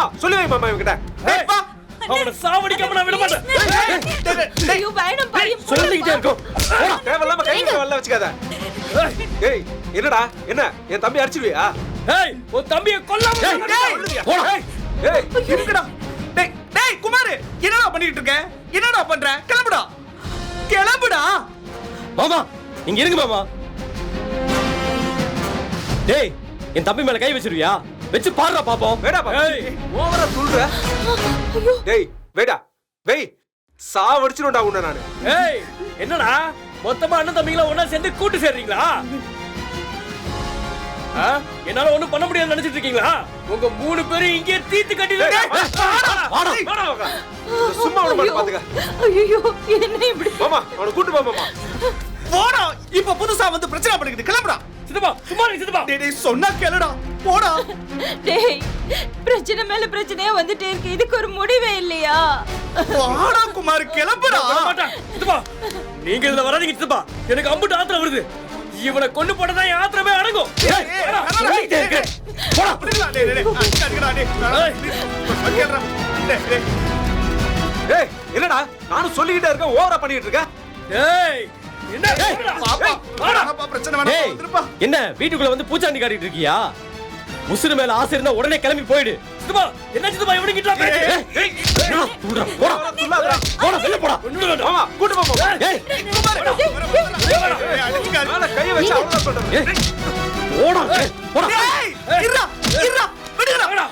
மாமா சொல்லி வை மாமா இவங்கிட்ட ஏய், வா. அவனை சாவடிக்காம நான் விட மாட்டேன் டேய், டேய், டேய். ஐயோ வேணாம் பையன் சொல்லிக்கிட்டே இருக்கோம் தேவையில்லாம கை வரல வச்சுக்காத ஏய் என்னடா என்ன என் தம்பி அடிச்சிருவியா ஏய் உன் தம்பியை கொல்லாம டேய், டேய், போடா. ஏய் இருக்குடா. டேய், டேய், குமாரு, என்னடா பண்ணிட்டு இருக்க என்னடா பண்ற கிளம்புடா கிளம்புடா மாமா இங்க இருங்க மாமா டேய் என் தம்பி மேல கை வச்சிருவியா வச்சு பாருடா பாப்போம். வேடா ஓவரா சொல்ற. டேய் வேடா. வெய் சாவடிச்சிருண்டா உன்னை நானு. ஏய் என்னடா? மொத்தமா அண்ணன் தம்பிங்களா ஒண்ணா சேர்ந்து கூட்டு சேர்றீங்களா? என்னால ஒண்ணும் பண்ண முடியாதுன்னு நினைச்சிட்டு இருக்கீங்களா? உங்க மூணு பேரும் இங்கே தீத்து கட்டி சும்மா விட மாட்டேன் பாத்துக்க. ஐயோ என்ன இப்படி மாமா அவனை கூட்டு மாமா. போடா இப்ப புதுசா வந்து பிரச்சனை பண்ணிக்கிட்டு கிளம்புடா. சித்தப்பா சும்மா இருங்க சித்தப்பா. டேய் டேய் சொன்னா கேளுடா. போடா. டேய் பிரச்சனை மேல பிரச்சனையா வந்துட்டே இருக்கு. இதுக்கு ஒரு முடிவே இல்லையா? வாடா குமார் கிளம்புடா. வர மாட்டேன். சித்தப்பா நீங்க இதுல வராதீங்க சித்தப்பா. எனக்கு அம்புட்டு ஆத்திரம் வருது. இவனை கொண்டு போட்டதான் என் ஆத்திரமே அடங்கும். ஏய், ஏய், போடா. போடா, அப்படிங்களா? டேய், டேய், டேய், அடிக்க, அடிக்கடா, டேய். ஏய். கேளுடா. ஏய் என்னடா? நானும் சொல்லிக்கிட்டே இருக்கேன் ஓவரா பண்ணிட்டு இருக்க ஏய் என்ன போடா. பாப்பா, ஏய். என்ன வீட்டுக்குள்ள வந்து பூச்சாண்டி காட்டிட்டு இருக்கியா உசுறு மேல ஆசை இருந்தா உடனே கிளம்பி போயிடு சித்தப்பா என்ன சித்தப்பா இவனு கிட்ட போடா, வெளில கூட்டு போ ஏய், கைய வச்சு சொல்றேன் ஏய், ஏய்.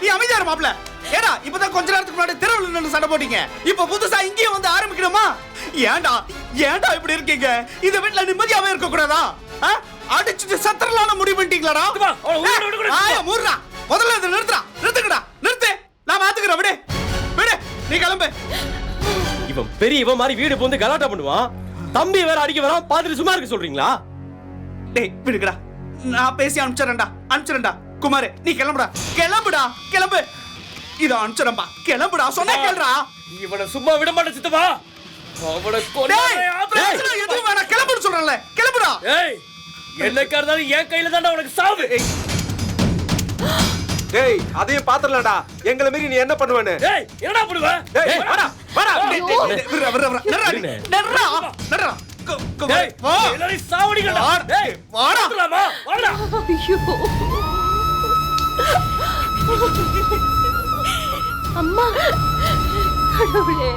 நீ அமைதியா இரு, மாப்ள. ஏடா, இப்பதான் கொஞ்ச நேரத்துக்கு முன்னாடி தெருவுல சண்டை போட்டீங்க இப்ப புதுசா இங்கேயும் வந்து ஆரம்பிக்கணுமா ஏன்டா ஏன்டா இப்படி இருக்கீங்க இந்த வீட்ல நிம்மதியாவே இருக்க கூடாதா? அடிச்சுட்டு சத்திரலான முடிவு பண்ணிட்டீங்களாடா? மூடுடா. முதல்ல இதை நிறுத்துடா. நிறுத்துக்கடா நிறுத்து. நான் பாத்துக்கிறேன் விடு. விடு. நீ கிளம்பு. இவன் பெரிய இவன் மாதிரி வீடு போந்து கலாட்டா பண்ணுவான். தம்பி வேற அடிக்க வரான். பாத்துட்டு சும்மா இருக்க சொல்றீங்களா? டேய் விடுங்கடா. நான் பேசி அனுப்பிச்சிடறேன்டா. அனுப்பிச்சிடறேன்டா. குமார் நீ கிளம்புடா. கிளம்புடா. கிளம்பு. இத அனுப்பிச்சிடம்பா கிளம்புடா. சொன்னா கேளுடா. இவனை சும்மா விட மாட்டேன் சித்தப்பா. அவனை எதுவும் வேணாம் கிளம்புன்னு சொல்றேன்ல. கிளம்புடா. ஏய் என்னைக்கா இருந்தாலும் என் கையில தான்டா உனக்கு சாவு. டேய் அதையும் பாத்துடலாம்டா எங்களை மீறி நீ என்ன பண்ணுவேன்னு? ஏய் என்னடா பண்ணுவ? டேய் வாடா வாடா. டேய், டேய், டேய், விட்றா, விட்றா, விட்றா. நிர்றா நீ. நிர்றா, நிர்றா. கு- குமார், டேய் வா. டேய் வாடா. வாடா. வாடா. ஐயோ. அம்மா. கடவுளே.